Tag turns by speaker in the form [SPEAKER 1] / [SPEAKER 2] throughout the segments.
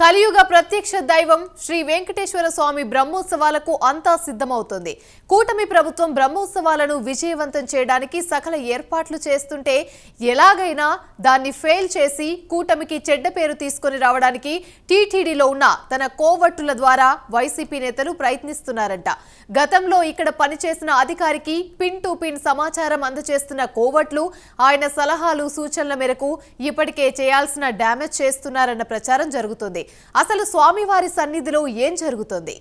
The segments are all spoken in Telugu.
[SPEAKER 1] కలియుగ ప్రత్యక్ష దైవం శ్రీ వెంకటేశ్వర స్వామి బ్రహ్మోత్సవాలకు అంతా సిద్ధమవుతుంది. కూటమి ప్రభుత్వం బ్రహ్మోత్సవాలను విజయవంతం చేయడానికి సకల ఏర్పాట్లు చేస్తుంటే ఎలాగైనా దాన్ని ఫెయిల్ చేసి కూటమికి చెడ్డ పేరు తీసుకొని రావడానికి టీటీడీలో ఉన్న తన కోవట్టుల ద్వారా వైసీపీ నేతలు ప్రయత్నిస్తున్నారంట. గతంలో ఇక్కడ పనిచేసిన అధికారికి పిన్ టు పిన్ సమాచారం అందజేస్తున్న కోవట్లు ఆయన సలహాలు సూచనల మేరకు ఇప్పటికే చేయాల్సిన డ్యామేజ్ చేస్తున్నారన్న ప్రచారం జరుగుతుంది. అసలు స్వామివారి సన్నిధిలో ఏం జరుగుతుంది?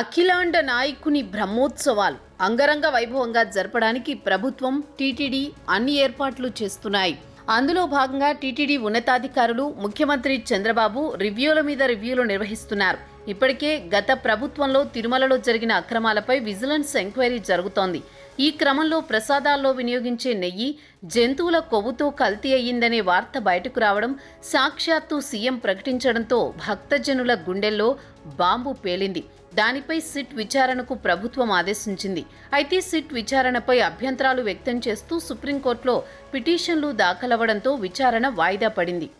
[SPEAKER 2] అఖిలాండ నాయకుని బ్రహ్మోత్సవాలు అంగరంగ వైభవంగా జరపడానికి ప్రభుత్వం టీటీడీ అన్ని ఏర్పాట్లు చేస్తున్నాయి. అందులో భాగంగా టీటీడీ ఉన్నతాధికారులు ముఖ్యమంత్రి చంద్రబాబు రివ్యూల మీద రివ్యూలు నిర్వహిస్తున్నారు. ఇప్పటికే గత ప్రభుత్వంలో తిరుమలలో జరిగిన అక్రమాలపై విజిలెన్స్ ఎంక్వైరీ జరుగుతోంది. ఈ క్రమంలో ప్రసాదాల్లో వినియోగించే నెయ్యి జంతువుల కొవ్వుతో కల్తీ అయ్యిందనే వార్త బయటకు రావడం సాక్షాత్తు సీఎం ప్రకటించడంతో భక్తజనుల గుండెల్లో బాంబు పేలింది. దానిపై సిట్ విచారణకు ప్రభుత్వం ఆదేశించింది. అయితే సిట్ విచారణపై అభ్యంతరాలు వ్యక్తం చేస్తూ సుప్రీంకోర్టులో పిటిషన్లు దాఖలవ్వడంతో విచారణ వాయిదా పడింది.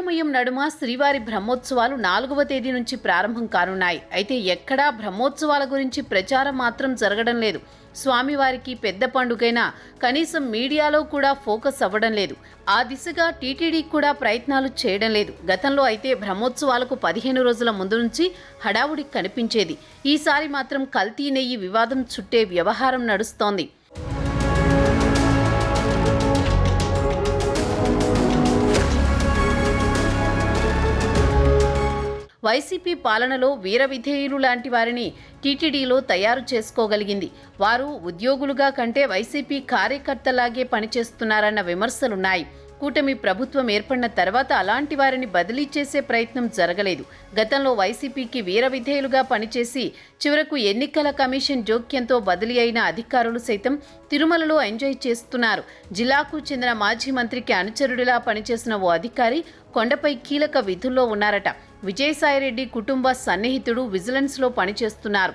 [SPEAKER 2] అయోమయం నడుమ శ్రీవారి బ్రహ్మోత్సవాలు నాలుగవ తేదీ నుంచి ప్రారంభం కానున్నాయి. అయితే ఎక్కడా బ్రహ్మోత్సవాల గురించి ప్రచారం మాత్రం జరగడం లేదు. స్వామివారికి పెద్ద పండుగైనా కనీసం మీడియాలో కూడా ఫోకస్ అవ్వడం లేదు. ఆ దిశగా టీటీడీ కూడా ప్రయత్నాలు చేయడం లేదు. గతంలో అయితే బ్రహ్మోత్సవాలకు పదిహేను రోజుల ముందు నుంచి హడావుడి కనిపించేది. ఈసారి మాత్రం కల్తీ నెయ్యి వివాదం చుట్టే వ్యవహారం నడుస్తోంది. వైసీపీ పాలనలో వీర విధేయులు లాంటి వారిని టీటీడీలో తయారు చేసుకోగలిగింది. వారు ఉద్యోగులుగా కంటే వైసీపీ కార్యకర్తలాగే పనిచేస్తున్నారన్న విమర్శలున్నాయి. కూటమి ప్రభుత్వం ఏర్పడిన తర్వాత అలాంటి వారిని బదిలీ చేసే ప్రయత్నం జరగలేదు. గతంలో వైసీపీకి వీర విధేయులుగా పనిచేసి చివరకు ఎన్నికల కమిషన్ జోక్యంతో బదిలీ అయిన అధికారులు సైతం తిరుమలలో ఎంజాయ్ చేస్తున్నారు. జిల్లాకు చెందిన మాజీ మంత్రికి అనుచరుడిలా పనిచేసిన ఓ అధికారి కొండపై కీలక విధుల్లో ఉన్నారట. విజయసాయిరెడ్డి కుటుంబ సన్నిహితుడు విజిలెన్స్లో పనిచేస్తున్నారు.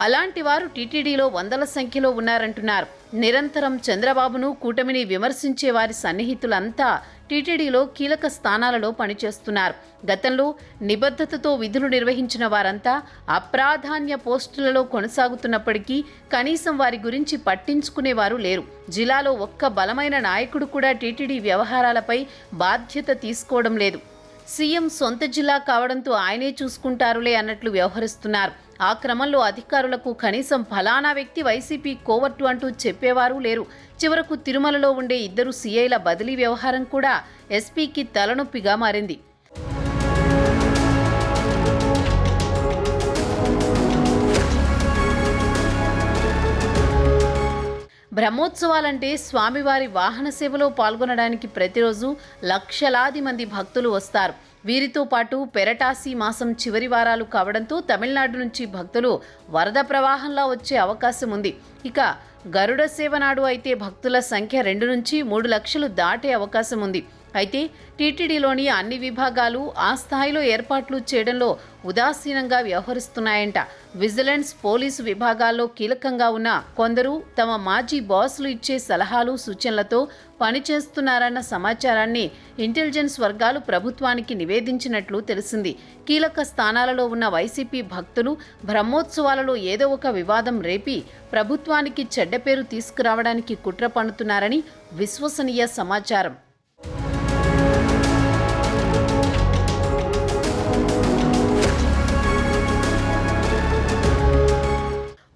[SPEAKER 2] అలాంటి వారు టీటీడీలో వందల సంఖ్యలో ఉన్నారంటున్నారు. నిరంతరం చంద్రబాబును కూటమిని విమర్శించే వారి సన్నిహితులంతా టీటీడీలో కీలక స్థానాలలో పనిచేస్తున్నారు. గతంలో నిబద్ధతతో విధులు నిర్వహించిన వారంతా అప్రాధాన్య పోస్టులలో కొనసాగుతున్నప్పటికీ కనీసం వారి గురించి పట్టించుకునేవారు లేరు. జిల్లాలో ఒక్క బలమైన నాయకుడు కూడా టీటీడీ వ్యవహారాలపై బాధ్యత తీసుకోవడం లేదు. సీఎం సొంత జిల్లా కావడంతో ఆయనే చూసుకుంటారులే అన్నట్లు వ్యవహరిస్తున్నారు. ఆ క్రమంలో అధికారులకు కనీసం ఫలానా వ్యక్తి వైసీపీ కోవట్టు అంటూ చెప్పేవారు లేరు. చివరకు తిరుమలలో ఉండే ఇద్దరు సీఐల బదిలీ వ్యవహారం కూడా ఎస్పీకి తలనొప్పిగా మారింది. బ్రహ్మోత్సవాలంటే స్వామివారి వాహన సేవలో పాల్గొనడానికి ప్రతిరోజు లక్షలాది మంది భక్తులు వస్తారు. వీరితో పాటు పెరటాసి మాసం చివరి వారాలు కావడంతో తమిళనాడు నుంచి భక్తులు వరద ప్రవాహంలా వచ్చే అవకాశం ఉంది. ఇక గరుడ సేవ నాడు అయితే భక్తుల సంఖ్య రెండు నుంచి మూడు లక్షలు దాటే అవకాశం ఉంది. అయితే టీటీడీలోని అన్ని విభాగాలు ఆ స్థాయిలో ఏర్పాట్లు చేయడంలో ఉదాసీనంగా వ్యవహరిస్తున్నాయంట. విజిలెన్స్ పోలీసు విభాగాల్లో కీలకంగా ఉన్న కొందరు తమ మాజీ బాసులు ఇచ్చే సలహాలు సూచనలతో పనిచేస్తున్నారన్న సమాచారాన్ని ఇంటెలిజెన్స్ వర్గాలు ప్రభుత్వానికి నివేదించినట్లు తెలిసింది. కీలక స్థానాలలో ఉన్న వైసీపీ భక్తులు బ్రహ్మోత్సవాలలో ఏదో ఒక వివాదం రేపి ప్రభుత్వానికి చెడ్డ పేరు తీసుకురావడానికి కుట్ర పన్నుతున్నారని విశ్వసనీయ సమాచారం.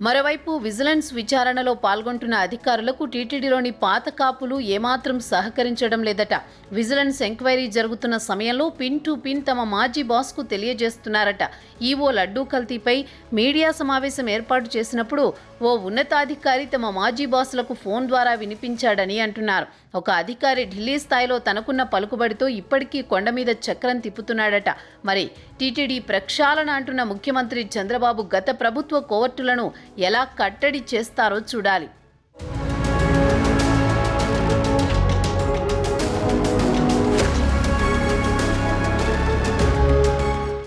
[SPEAKER 2] మరోవైపు విజిలెన్స్ విచారణలో పాల్గొంటున్న అధికారులకు టీటీడీలోని పాత కాపులు ఏమాత్రం సహకరించడం లేదట. విజిలెన్స్ ఎంక్వైరీ జరుగుతున్న సమయంలో పిన్ టు పిన్ తమ మాజీ బాస్కు తెలియజేస్తున్నారట. ఈవో లడ్డూ కల్తీపై మీడియా సమావేశం ఏర్పాటు చేసినప్పుడు ఓ ఉన్నతాధికారి తమ మాజీ బాసులకు ఫోన్ ద్వారా వినిపించాడని అంటున్నారు. ఒక అధికారి ఢిల్లీ స్థాయిలో తనకున్న పలుకుబడితో ఇప్పటికీ కొండ మీద చక్రం తిప్పుతున్నాడట. మరి టీటీడీ ప్రక్షాళన అంటున్న ముఖ్యమంత్రి చంద్రబాబు గత ప్రభుత్వ కోవర్టులను ఎలా కట్టడి చేస్తారో చూడాలి.